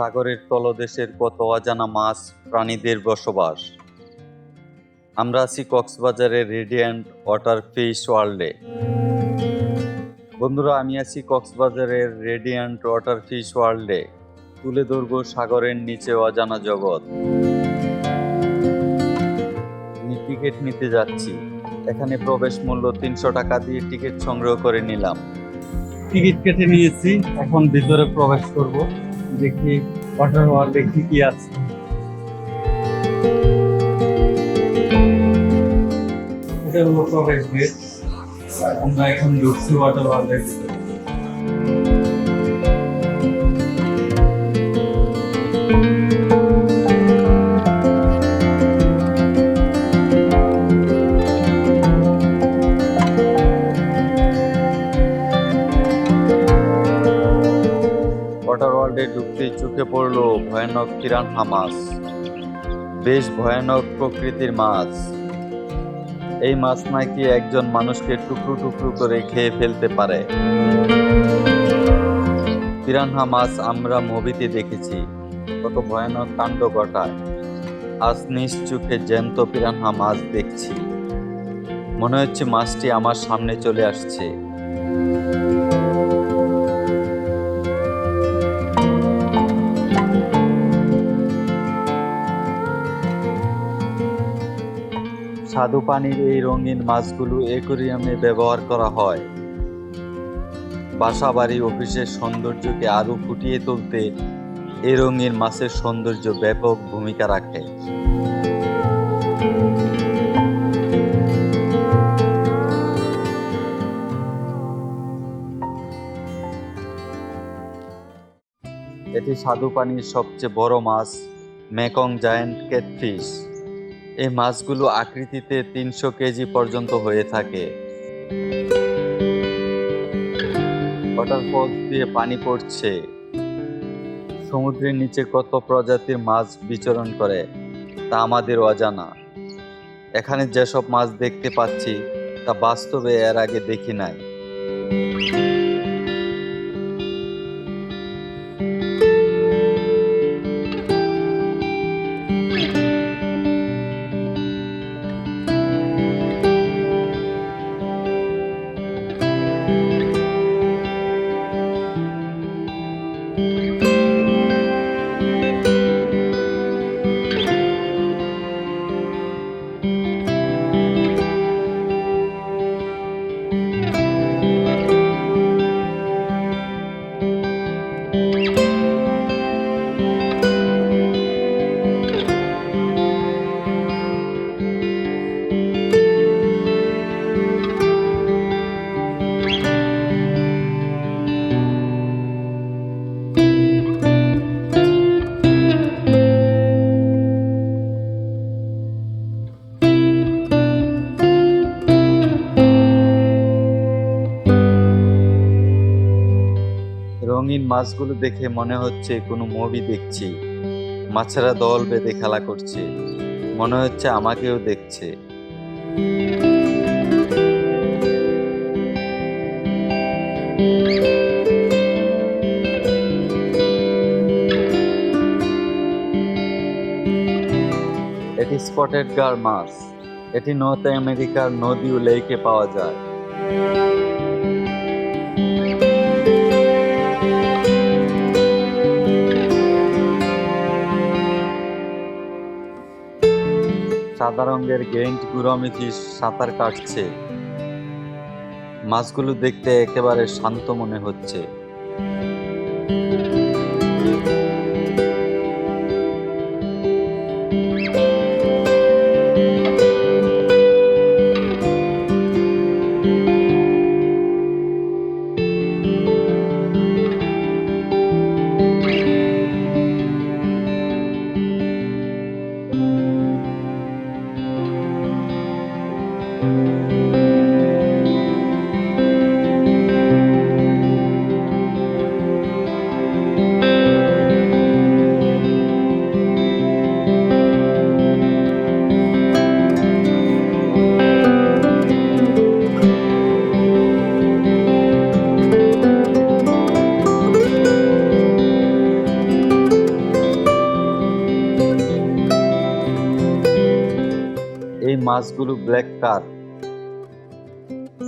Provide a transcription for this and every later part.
সাগরের তলদেশের কত অজানা মাছ প্রাণীদের বসবাস? আমরা আছি কক্সবাজারের রেডিয়ান্ট ওয়াটার ফিশ ওয়ার্ল্ডে। বন্ধুরা, আমি আছি কক্সবাজারের রেডিয়ান্ট ওয়াটার ফিশ ওয়ার্ল্ডে। তুলে ধরবো সাগরের নিচে অজানা জগৎ। টিকিট নিতে যাচ্ছি। এখানে প্রবেশ মূল্য তিনশো টাকা দিয়ে টিকিট সংগ্রহ করে নিলাম। টিকিট কেটে নিয়েছি। এখন ভিতরে প্রবেশ করব। দেখি ওয়াটার হওয়ার দেখি কি আছে। এটা আমরা এখন ঢুকছি ওয়াটার ওয়ার্ল্ডের ওয়াটার ওয়ার্ল্ডে ঢুকতেই চোখে পড়ল ভয়ানক পিরানহা মাছ বেশ ভয়ানক প্রকৃতির মাছ। এই মাছ নাকি একজন মানুষকে টুকরো টুকরো করে খেয়ে ফেলতে পারে। পিরানহা মাছ আমরা মুভিতে দেখেছি। কত ভয়ানক কাণ্ড ঘটায়। আজ নিজ চোখে জ্যান্ত পিরানহা মাছ দেখছি। মনে হচ্ছে মাছটি আমার সামনে চলে আসছে। স্বাদু পানির এই রঙিন মাছগুলো অ্যাকোরিয়ামে ব্যবহার করা হয়। বাসা বাড়ি অফিসের সৌন্দর্যকে আরও ফুটিয়ে তুলতে এই রঙিন মাছের সৌন্দর্য ব্যাপক ভূমিকা রাখে। এটি স্বাদু পানির সবচেয়ে বড় মাছ, মেকং জায়ান্ট ক্যাটফিশ। এই মাছগুলো আকৃতিতে তিনশো কেজি পর্যন্ত হয়ে থাকে। ওয়াটারফলস দিয়ে পানি পড়ছে। সমুদ্রের নিচে কত প্রজাতির মাছ বিচরণ করে, তা আমাদের অজানা। এখানে যেসব মাছ দেখতে পাচ্ছি, তা বাস্তবে এর আগে দেখি নাই। রঙিন মাছগুলো দেখে মনে হচ্ছে কোনো মুভি দেখছি। মাছেরা দল বেঁধে খেলা করছে। মনে হচ্ছে আমাকেও দেখছে। এটি স্পটেড গার মাছ। এটি নর্থ আমেরিকার নদী ও লেকে পাওয়া যায়। সাদা রঙের গেন্ট গুরমি ফিশ সাঁতার কাটছে। মাছগুলো দেখতে একেবারে শান্ত মনে হচ্ছে। মাছগুলো ব্ল্যাক কার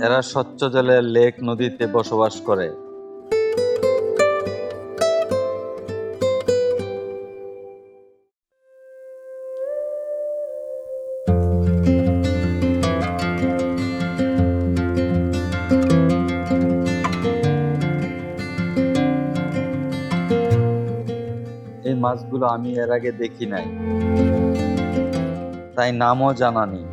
এরা স্বচ্ছ জলের লেক নদীতে বসবাস করে। এই মাছগুলো আমি এর আগে দেখি নাই। তাই নামও জানা নেই।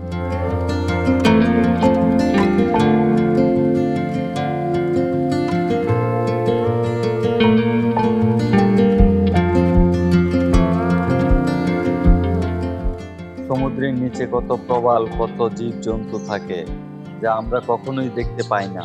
সমুদ্রের নিচে কত প্রবাল, কত জীব জন্তু থাকে, যা আমরা কখনোই দেখতে পাই না।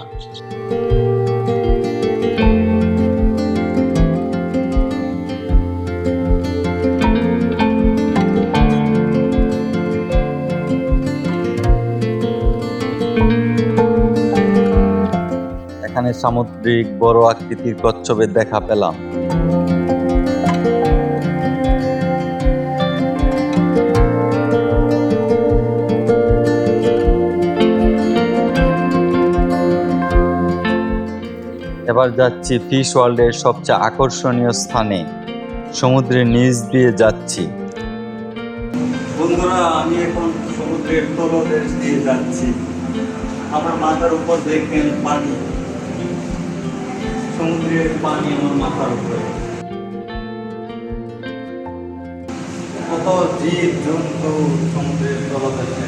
এখানে সামুদ্রিক বড় আকৃতির কচ্ছপের দেখা পেলাম। এবার যাচ্ছি ফিশ ওয়ার্ল্ডের সবচেয়ে আকর্ষণীয় স্থানে। সমুদ্রের নিচ দিয়ে যাচ্ছি। বন্ধুরা, আমি এখন সমুদ্রের তলদেশ দিয়ে যাচ্ছি। আমার মাথার উপর দেখবেন পানি। সমুদ্রের পানি আমার মাথার উপরে। কত জীব জন্তু সমুদ্রের তলদেশে।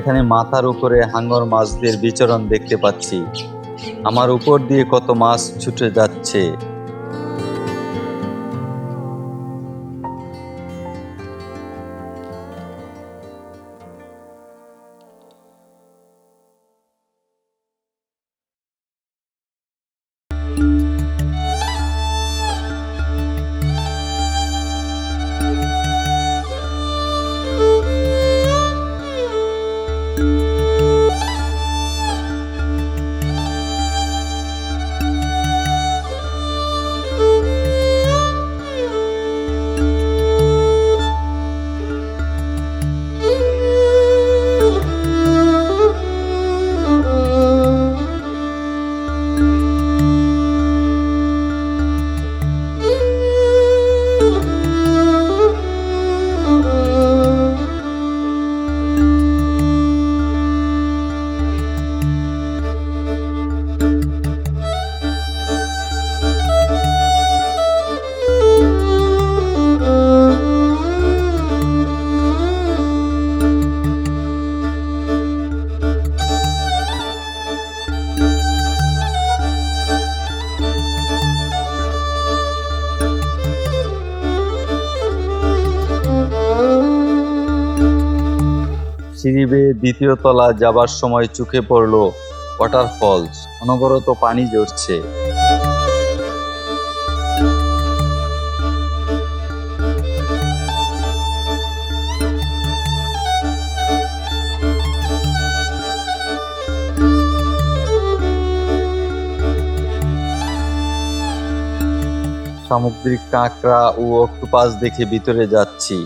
এখানে মাথার উপরে হাঙ্গর মাছদের বিচরণ দেখতে পাচ্ছি। আমার উপর দিয়ে কত মাছ ছুটে যাচ্ছে। সিঁড়ি বেয়ে দ্বিতীয় তলা যাবার সময় চোখে পড়ল ওয়াটারফলস অনবরত পানি ঝরছে। সামুদ্রিক কাঁকড়া ও অক্টোপাস দেখে ভিতরে যাচ্ছি।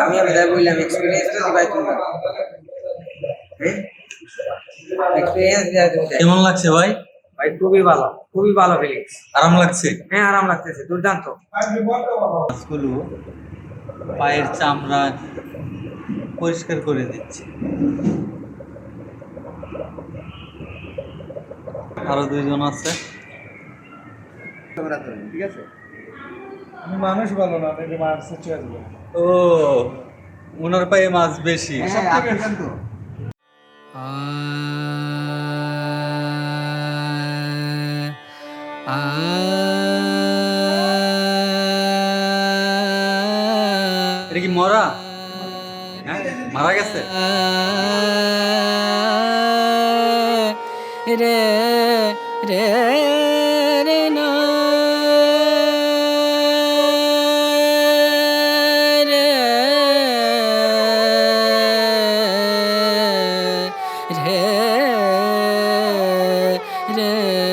আমি আমি তাই বললাম এক্সপিরিয়েন্স তো দিবাই তুমি হ্যাঁ? এক্সপিরিয়েন্স কেমন লাগছে ভাই? ভাই খুবই ভালো খুবই ভালো ফিলিংস আরাম লাগছে? হ্যাঁ আরাম লাগতেছে দুর্দান্ত। মাছগুলো পায়ের চামড়া পরিষ্কার করে দিচ্ছে। আরও দুইজন আছে। ঠিক আছে? মানুষ ভালো না দেখে মাছ ও ওনার পায়ে মাছ বেশি। হ্যাঁ আপনি তো। এটা কি মরা? হ্যাঁ মারা গেছে? রে রে। রে